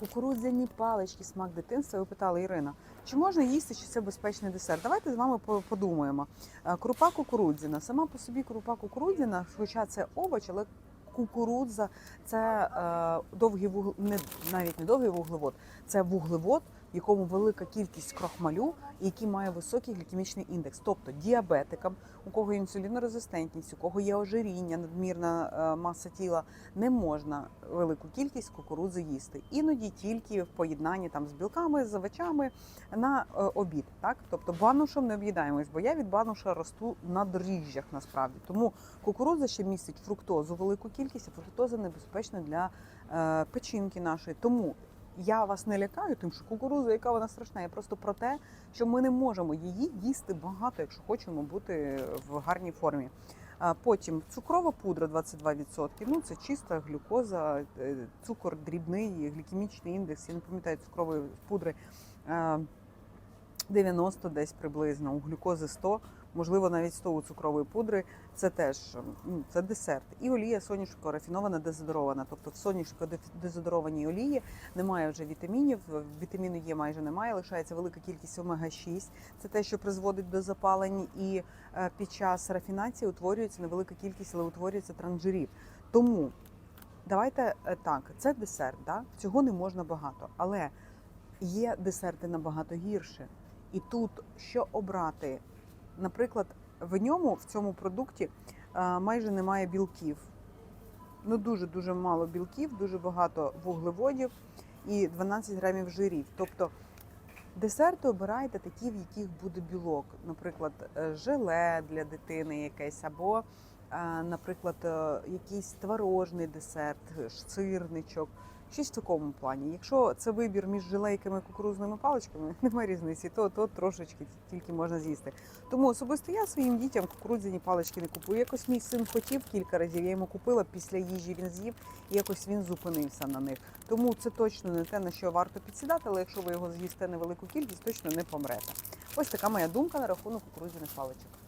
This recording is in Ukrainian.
Кукурудзяні палички, смак дитинства. Ви питали Ірина, чи можна їсти, чи це безпечний десерт? Давайте з вами подумаємо. Е, Крупа кукурудзяна. Сама по собі крупа кукурудзяна, хоча це овоч, але кукурудза це е, довгий вугл... не навіть не довгий вуглевод, це вуглевод, в якому велика кількість крохмалю, і який має високий глікемічний індекс. Тобто діабетикам, у кого інсулінорезистентність, у кого є ожиріння, надмірна е, маса тіла, не можна велику кількість кукурудзи їсти. Іноді тільки в поєднанні там з білками, з овочами на е, обід. Так, тобто банушем не об'їдаємось, бо я від бануша росту на дріжджах насправді. Тому кукурудза ще містить фруктозу, велику кількість, а фруктоза небезпечна для е, печінки нашої. Тому я вас не лякаю, тим, що кукурудза, яка вона страшна, я просто про те, що ми не можемо її їсти багато, якщо хочемо бути в гарній формі. Потім цукрова пудра 22%. Ну це чиста глюкоза, е, цукор дрібний, глікемічний індекс. Я не пам'ятаю цукрової пудри е, 90 десь приблизно. У глюкози 100, можливо, навіть 100 у цукрової пудри. Це теж ну, це десерт. І олія соняшко рафінована, дезодорована. Тобто в соняшко дезодорованій олії немає вже вітамінів. Вітаміну Є майже немає. Лишається велика кількість омега 6 Це те, що призводить до запалень, і е, під час рафінації утворюється невелика кількість, але утворюється транжирів. Тому давайте е, так, це десерт. Да? Цього не можна багато, але є десерти набагато гірше. І тут що обрати? Наприклад, в ньому в цьому продукті е, майже немає білків. Ну дуже дуже мало білків, дуже багато вуглеводів і 12 грамів жирів. Тобто десерти обирайте такі, в яких буде білок. Наприклад, е, желе для дитини якесь, або, е, наприклад, якийсь творожний десерт, сирничок. Щось в такому плані. Якщо це вибір між желейками і кукурузними паличками, немає різниці, то, то трошечки тільки можна з'їсти. Тому особисто я своїм дітям кукурудзяні палички не купую. Якось мій син хотів кілька разів, я йому купила після їжі. Він з'їв, і якось він зупинився на них. Тому це точно не те, на що варто підсідати, але якщо ви його з'їсте невелику кількість, точно не помрете. Ось така моя думка на рахунок кукурудзяних паличок.